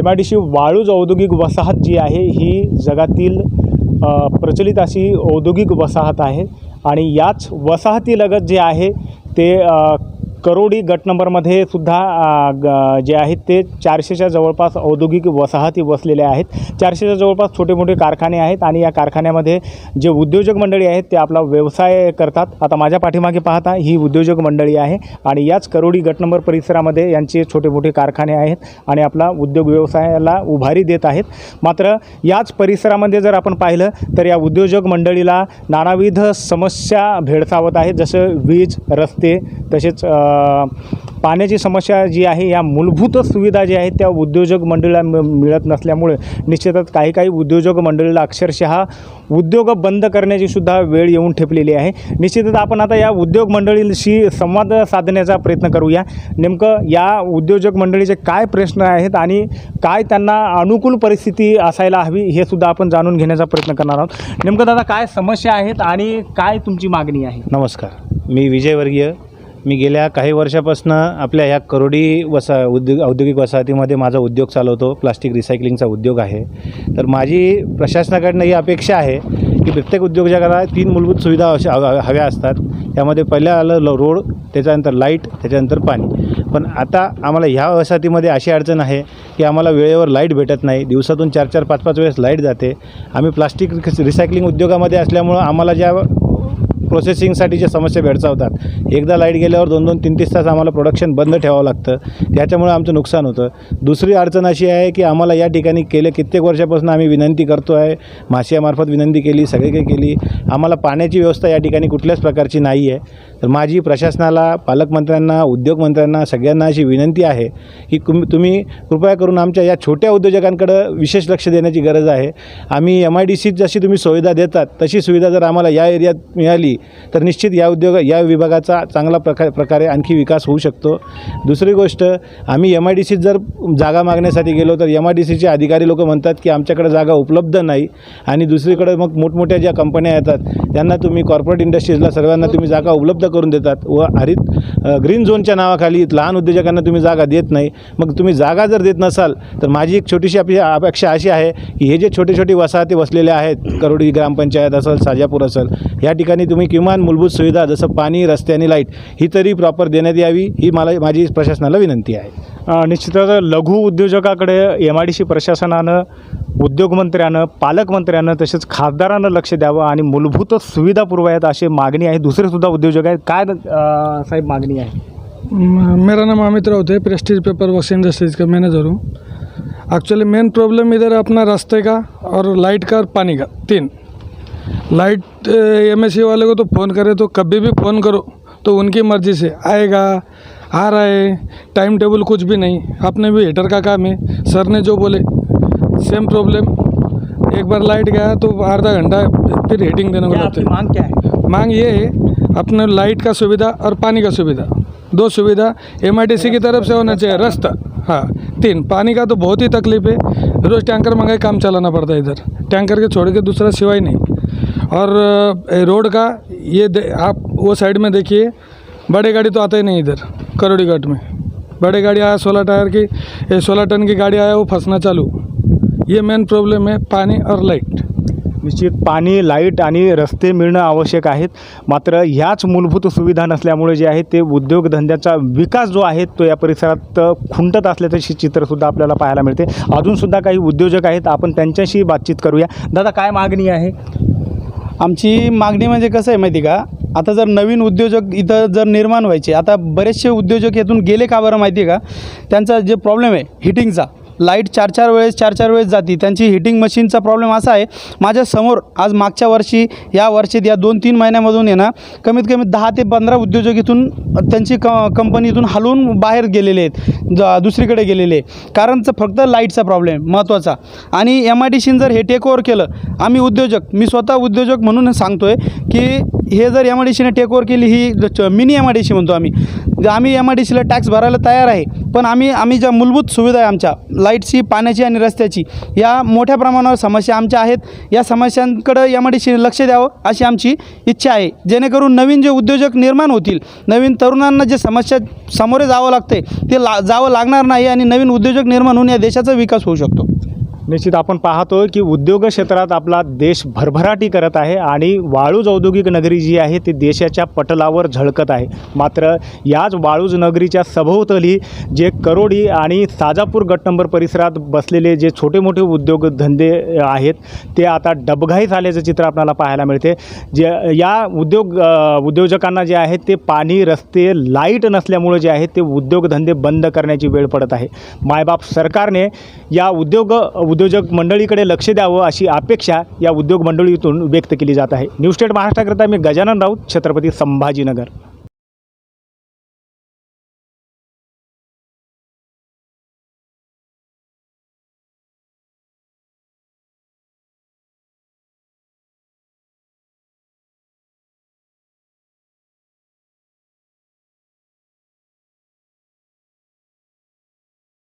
M I Waluj औद्योगिक वसाहत जी आहे ही जगातील प्रचलित अशी औद्योगिक वसाहत आहे. आणि याच वसाहतीलगत जे आहे ते करोडी गट नंबरमध्ये सुद्धा ग- जे आहेत ते चारशेच्या जवळपास औद्योगिक वसाहती वसलेल्या आहेत. चारशेच्या जवळपास छोटे मोठे कारखाने आहेत आणि या कारखान्यामध्ये जे उद्योजक मंडळी आहेत ते आपला व्यवसाय करतात. आता माझ्या पाठीमागे पाहता ही उद्योजक मंडळी आहे आणि याच करोडी गट नंबर परिसरामध्ये यांचे छोटे मोठे कारखाने आहेत आणि आपला उद्योग व्यवसायाला उभारी देत आहेत. मात्र याच परिसरामध्ये जर आपण पाहिलं तर या उद्योजक मंडळीला नानाविध समस्या भेडसावत आहेत. जसं वीज रस्ते तसेच पाण्याची समस्या जी आहे या मूलभूत सुविधा ज्या आहेत त्या उद्योजक मंडळीला मिळत नसल्यामुळे निश्चितच काही काही उद्योजक मंडळीला अक्षरशः उद्योग बंद करण्याची सुद्धा वेळ येऊन ठेपलेली आहे. निश्चितच आपण आता या उद्योग मंडळीशी संवाद साधण्याचा प्रयत्न करूया. नेमकं या उद्योजक मंडळीचे काय प्रश्न आहेत आणि काय त्यांना अनुकूल परिस्थिती असायला हवी हे सुद्धा आपण जाणून घेण्याचा प्रयत्न करणार आहोत. नेमकं दादा काय समस्या आहेत आणि काय तुमची मागणी आहे? नमस्कार. मी विजयवर्गीय मी गेल्या काही वर्षापासून आपल्या ह्या करोडी वसा उद्योग औद्योगिक वसाहतीमध्ये माझा उद्योग चालवतो प्लास्टिक रिसायकलिंगचा उद्योग आहे. तर माझी प्रशासनाकडनं ही अपेक्षा आहे की प्रत्येक उद्योजकाला तीन मूलभूत सुविधा अशा हव्या असतात. त्यामध्ये पहिल्या आलं ल रोड त्याच्यानंतर लाइट त्याच्यानंतर पाणी. पण आता आम्हाला ह्या वसाहतीमध्ये अशी अडचण आहे की आम्हाला वेळेवर लाइट भेटत नाही. दिवसातून चार चार पाच पाच वेळेस लाइट जाते. आम्ही प्लास्टिक रिसायकलिंग उद्योगामध्ये असल्यामुळं आम्हाला ज्या प्रोसेसिंगसाठी जे समस्या भेडसावतात. एकदा लाइट गेल्यावर दोन दोन तीन तीन तास आम्हाला प्रोडक्शन बंद ठेवावं लागतं. त्याच्यामुळे आमचं नुकसान होतं. दुसरी अडचण अशी आहे की आम्हाला या ठिकाणी केले कित्येक वर्षापासून आम्ही विनंती करतो आहे. मासियामार्फत विनंती केली सगळी काही केली. आम्हाला पाण्याची व्यवस्था या ठिकाणी कुठल्याच प्रकारची नाही आहे तर माझी प्रशासनाला पालकमंत्र्यांना उद्योगमंत्र्यांना सगळ्यांना अशी विनंती आहे की कुम तुम्ही कृपया करून आमच्या या छोट्या उद्योजकांकडं विशेष लक्ष देण्याची गरज आहे. आम्ही एम आय डी सीत जशी तुम्ही सुविधा देतात तशी सुविधा जर आम्हाला या एरियात मिळाली तर निश्चित या उद्योग या विभागाचा चांगला प्रका प्रकारे आणखी विकास होऊ शकतो. दुसरी गोष्ट आम्ही एम आय डी सीत जर जागा मागण्यासाठी गेलो तर एम आय डी सीचे अधिकारी लोक म्हणतात की आमच्याकडे जागा उपलब्ध नाही. आणि दुसरीकडे मग मोठमोठ्या ज्या कंपन्या येतात त्यांना तुम्ही कॉर्पोरेट इंडस्ट्रीजला सर्वांना तुम्ही जागा उपलब्ध करून देतात. व हरित ग्रीन झोनच्या नावाखाली लहान उद्योजकांना तुम्ही जागा देत नाही. मग तुम्ही जागा जर देत नसाल तर माझी एक छोटीशी आपली अपेक्षा अशी आहे की हे जे छोटे छोटे वसाहती वसलेले आहेत करोडी ग्रामपंचायत असेल साजापूर असेल या ठिकाणी तुम्ही किमान मूलभूत सुविधा जसं पाणी रस्ते आणि लाइट ही तरी प्रॉपर देण्यात यावी ही मला माझी प्रशासनाला विनंती आहे. निश्चितच लघु उद्योजकाकडे एम आय डी सी प्रशासनानं उद्योगमंत्र्यानं पालकमंत्र्यानं तसेच खासदारानं लक्ष द्यावं आणि मूलभूत सुविधा पुरवायात अशी मागणी आहे. दुसरे सुद्धा उद्योजक आहेत. काय अ, साहेब मागणी आहे? मेरा नाम अमित राउत है. प्रेस्टीज पेपर वर्क्स इंडस्ट्रीज का मैनेजर हूँ. एक्चुअली मेन प्रॉब्लम इधर अपना रास्ते का और लाइट का और पानी का तीन। लाइट एम वाले को तो फ़ोन करे तो कभी भी फ़ोन करो तो उनकी मर्ज़ी से आएगा आ रहा है टाइम टेबल कुछ भी नहीं। अपने भी हीटर का काम है। सर ने जो बोले सेम प्रॉब्लम एक बार लाइट गया तो आधा घंटा फिर हीटिंग देने को क्या लगता है। मांग क्या है? मांग ये है अपने लाइट का सुविधा और पानी का सुविधा। दो सुविधा एम की तरफ़ से होना चाहिए रास्ता। हाँ तीन पानी का तो बहुत ही तकलीफ़ है। रोज़ टैंकर मंगाए काम चलाना पड़ता है इधर। टैंकर के छोड़ के दूसरा सिवाय नहीं। और रोड का ये आप वो साइड में देखिए बड़े गाड़ी तो आता ही नहीं इधर करोड़ी घाट में। बड़े गाड़ी आया सोलह टायर की सोलह टन की गाड़ी आया वो फंसना चालू। ये मेन प्रॉब्लम है पानी और लाइट निश्चित पाणी लाइट आणि रस्ते मिळणं आवश्यक आहेत. मात्र ह्याच मूलभूत सुविधा नसल्यामुळे जे आहे ते उद्योगधंद्याचा विकास जो आहे तो या परिसरात खुंटत असल्याचं चित्रसुद्धा आपल्याला पाहायला मिळते. अजूनसुद्धा काही उद्योजक आहेत. आपण त्यांच्याशी बातचीत करूया. दादा काय मागणी आहे? आमची मागणी म्हणजे कसं आहे माहिती का? आता जर नवीन उद्योजक इथं जर निर्माण व्हायचे आता बरेचसे उद्योजक यातून गेले का बरं माहिती आहे का? त्यांचा जे प्रॉब्लेम आहे हिटिंगचा लाइट चार चार वेळेस चार चार वेळेस जाते. त्यांची हिटिंग मशीनचा प्रॉब्लेम असा आहे माझ्यासमोर आज मागच्या वर्षी या वर्षीत या दोन तीन महिन्यामधून आहे ना कमीत कमी दहा ते पंधरा उद्योजक इथून त्यांची क कंपनीतून हलवून बाहेर गेलेले आहेत ज दुसरीकडे गेलेले कारणचं फक्त लाईटचा प्रॉब्लेम महत्त्वाचा आणि एम आय डी सीन जर हे टेक ओव्हर केलं आम्ही उद्योजक मी स्वतः उद्योजक म्हणून सांगतो आहे की हे जर एम आय डी सीने टेक ओव्हर केली ही mini M I D C म्हणतो आम्ही. आम्ही एम आय डी सीला टॅक्स भरायला तयार आहे. पण आम्ही आम्ही ज्या मूलभूत सुविधा आहे आमच्या लाईटची पाण्याची आणि रस्त्याची या मोठ्या प्रमाणावर समस्या आमच्या आहेत. या समस्यांकडं एम आय डी सी लक्ष द्यावं अशी आमची इच्छा आहे. जेणेकरून नवीन जे उद्योजक निर्माण होतील नवीन तरुणांना जे समस्या सामोरे जावं लागते ते ला जावं लागणार नाही आणि नवीन उद्योजक निर्माण होऊन या देशाचा विकास होऊ शकतो. निश्चित आपण पाहतो की उद्योग क्षेत्रात आपला देश भरभराटी करत आहे आणि वाळूज औद्योगिक नगरी जी आहे ती देशाच्या पटलावर झळकत आहे. मात्र याच वाळूज नगरीच्या सभोवतली जे करोडी आणि साजापूर गट नंबर परिसरात बसलेले जे छोटे मोठे उद्योगधंदे आहेत ते आता डबघाई झाल्याचं चित्र आपल्याला पाहायला मिळते. जे या उद्योग उद्योजकांना जे आहे ते पाणी रस्ते लाइट नसल्यामुळे जे आहे ते उद्योगधंदे बंद करण्याची वेळ पडत आहे. मायबाप सरकारने या उद्योग उद्योजक मंडळीकडे लक्ष द्यावं अशी अपेक्षा या उद्योग मंडळीतून व्यक्त केली जात आहे. न्यूज स्टेट महाराष्ट्राकरिता मी गजानन राऊत छत्रपती संभाजीनगर.